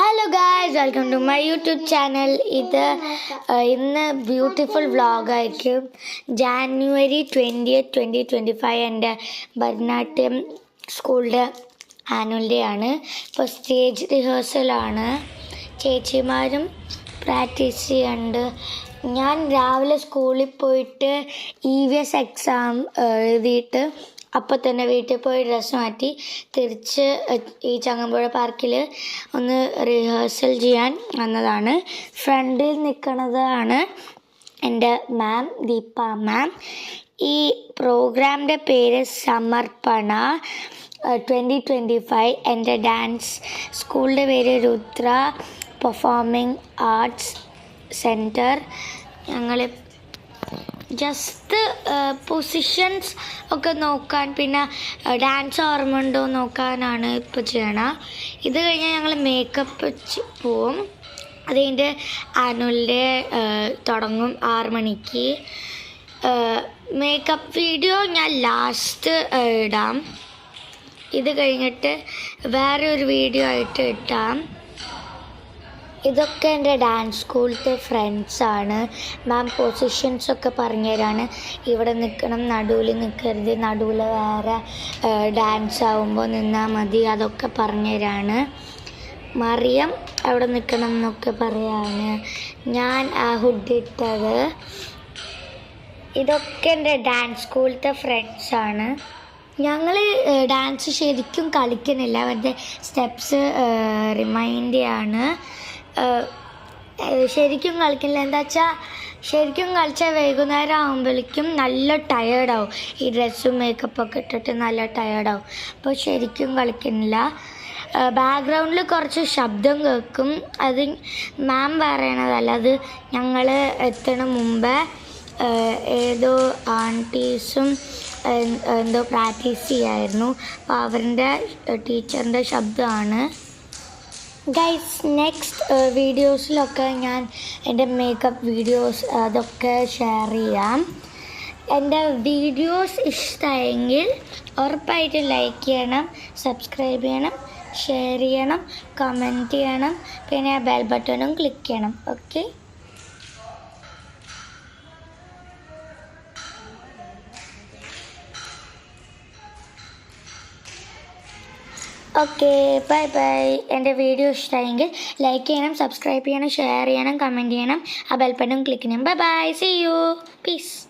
Hello guys welcome to my YouTube channel ഇത് ഇന്ന് beautiful വ്ളോഗായിരിക്കും January twenty twenty twenty five എന്റെ ഭരതനാട്യം സ്കൂളിന്റെ annual day ആണ്. ഇപ്പോൾ സ്റ്റേജ് റിഹേഴ്സലാണ് ചേച്ചിമാരും പ്രാക്ടീസ് ചെയ്യുന്നുണ്ട്. ഞാൻ രാവിലെ സ്കൂളിൽ പോയിട്ട് ഇ വി എസ് എക്സാം എഴുതിയിട്ട് അപ്പോൾ തന്നെ വീട്ടിൽ പോയി ഡ്രസ്സ് മാറ്റി തിരിച്ച് ഈ ചങ്ങമ്പുഴ പാർക്കിൽ ഒന്ന് റിഹേഴ്സൽ ചെയ്യാൻ വന്നതാണ്. ഫ്രണ്ടിൽ നിൽക്കുന്നതാണ് എന്റെ മാം ദീപ മാം ഈ പ്രോഗ്രാമിന്റെ പേര് സമർപ്പണ ട്വന്റി ട്വന്റി ഫൈവ് എന്റെ ഡാൻസ് സ്കൂളിന്റെ പേര് രുദ്ര പെർഫോമിംഗ് ആർട്സ് സെന്റർ ഞങ്ങൾ ജസ്റ്റ് പൊസിഷൻസ് ഒക്കെ നോക്കാൻ പിന്നെ ഡാൻസ് ഓർമ്മ ഉണ്ടോ നോക്കാനാണ് ഇപ്പോൾ ചെയ്യണം. ഇത് കഴിഞ്ഞാൽ ഞങ്ങൾ മേക്കപ്പ് പോവും. അത് കഴിഞ്ഞിട്ട് തുടങ്ങും ആറ് മണിക്ക്. മേക്കപ്പ് വീഡിയോ ഞാൻ ലാസ്റ്റ് ഇടാം. ഇത് കഴിഞ്ഞിട്ട് വേറെ ഒരു വീഡിയോ ആയിട്ട് ഇട്ടാം. ഇതൊക്കെ എന്റെ ഡാൻസ് സ്കൂളിലത്തെ ഫ്രണ്ട്സാണ് മാം പൊസിഷൻസ് ഒക്കെ പറഞ്ഞുതരാണ്. ഇവിടെ നിൽക്കണം നടുവിൽ നിൽക്കരുത് നടുവിൽ വേറെ ഡാൻസ് ആവുമ്പോൾ നിന്നാൽ മതി അതൊക്കെ പറഞ്ഞുതരാണ്. മറിയം അവിടെ നിൽക്കണം എന്നൊക്കെ പറയാണ്. ഞാൻ ആ ഹുഡ് ഇട്ടത്. ഇതൊക്കെ എന്റെ ഡാൻസ് സ്കൂളിലത്തെ ഫ്രണ്ട്സാണ് ഞങ്ങൾ ഡാൻസ് ശരിക്കും കളിക്കുന്നില്ല. അവരുടെ സ്റ്റെപ്സ് റിമൈൻഡ് ചെയ്യാണ്. ശരിക്കും കളിക്കില്ല. എന്താ വെച്ചാൽ ശരിക്കും കളിച്ചാൽ വൈകുന്നേരം ആകുമ്പോഴേക്കും നല്ല ടയേർഡാവും ഈ ഡ്രസ്സും മേക്കപ്പൊക്കെ ഇട്ടിട്ട് നല്ല ടയേർഡാവും അപ്പോൾ ശരിക്കും കളിക്കുന്നില്ല. ബാക്ക്ഗ്രൗണ്ടിൽ കുറച്ച് ശബ്ദം കേൾക്കും. അത് മാം പറയണതല്ല അത് ഞങ്ങൾ എത്തണ മുമ്പേ ഏതോ ആന്റീസും എന്തോ പ്രാക്ടീസ് ചെയ്യായിരുന്നു. അപ്പോൾ അവരുടെ ടീച്ചറിന്റെ ശബ്ദമാണ്. ഗൈസ് നെക്സ്റ്റ് വീഡിയോസിലൊക്കെ ഞാൻ എന്റെ മേക്കപ്പ് വീഡിയോസ് അതൊക്കെ ഷെയർ ചെയ്യാം. എന്റെ വീഡിയോസ് ഇഷ്ടമായെങ്കിൽ ഉറപ്പായിട്ട് ലൈക്ക് ചെയ്യണം സബ്സ്ക്രൈബ് ചെയ്യണം ഷെയർ ചെയ്യണം കമന്റ് ചെയ്യണം പിന്നെ ബെൽ ബട്ടണും ക്ലിക്ക് ചെയ്യണം. Okay okay bye bye. എന്റെ വീഡിയോ ഇഷ്ടമായെങ്കിൽ ലൈക്ക് ചെയ്യണം സബ്സ്ക്രൈബ് ചെയ്യണം ഷെയർ ചെയ്യണം കമന്റ് ചെയ്യണം. ആ ബെൽപ്പനും ക്ലിക്ക് ചെയ്യണം. Bye bye. See you peace